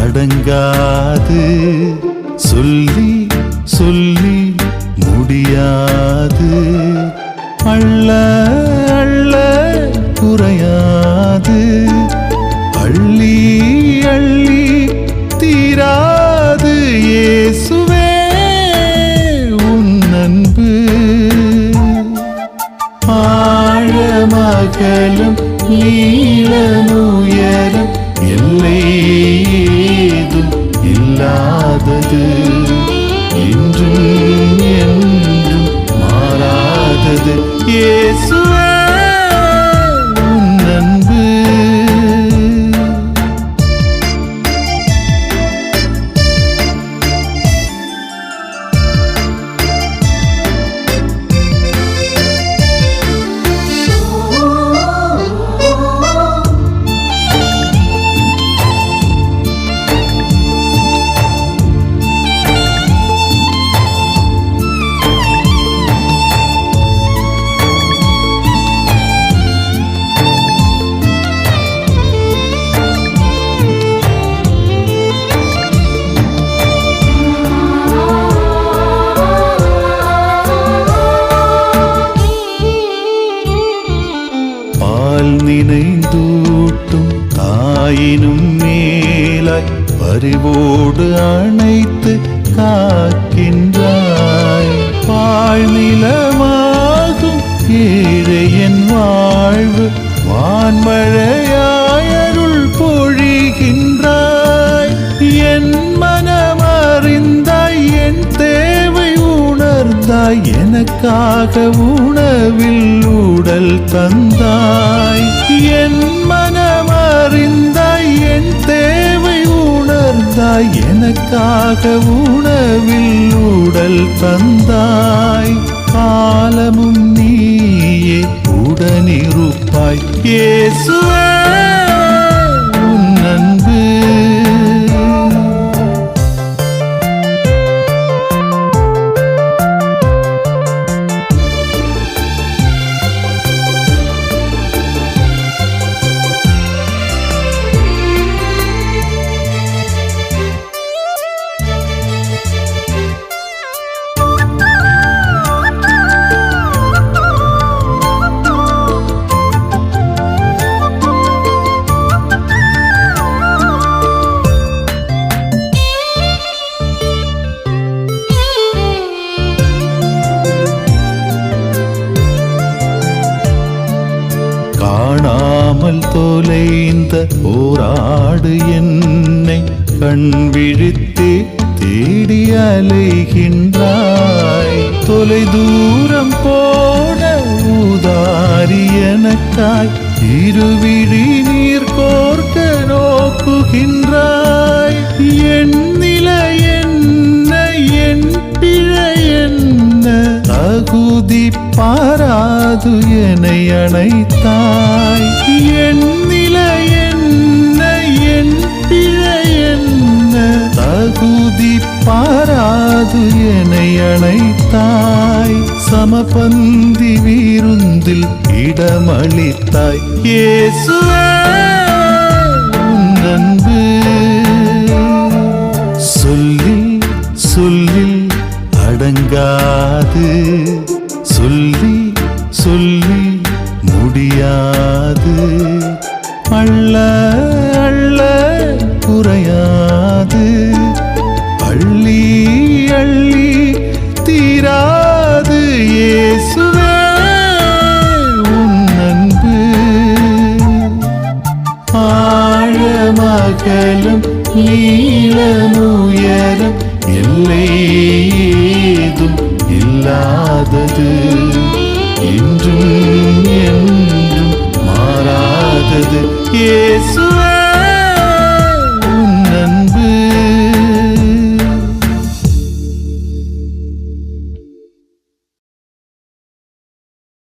அடங்காது. சொல்லி சொல்லி முடியாது. அள்ள அள்ள குறையாது. அள்ளி அள்ளி தீராது இயேசுவே உன் அன்பு. ஆழமகலும் நீள இயேசுவே. நினைந்தூட்டும் தாயினும் மேலாய் பறிவோடு அணைத்து காக்கின்றாய். பாழ்நிலமாகும் ஏழையன் வாழ்வு வான்மழையாயருள் பொழிகின்றாய். என் மனமறிந்தாய் என் தேவை உணர்ந்தாய் எனக்காக உணவில் உடல் தந்தாய். என் மனமறிந்தாய் என் தேவை உணர்ந்தாய். எனக்காக உணவில் உடல் தந்தாய். காலமும் நீயே உடனிருப்பாய். இயேசுவே காணாமல் தொலைந்த ஓராடு என்னை கண் விழித்து தேடி அலைகின்றாய். தொலை தூரம் போன ஊதாரி எனக்காய் இருவிழி நீர் தகுதி பாராது என்னை அணைத்தாய். என் நிலை என்ன என் பிழை என்ன? தகுதி பாராது என்னை அணைத்தாய். சமபந்தி வீருந்தில் இடமளித்தாய். இயேசுவே அன்பு. சொல்லில் சொல்லில் அடங்காது. சொல்லி சொல்லி முடியாது. அள்ள அள்ள குறையாது. அள்ளி அள்ளி தீராது இயேசுவே உன் அன்பு. ஆழமகலும் நீளமுயரம் எல்லை இயேசுவே.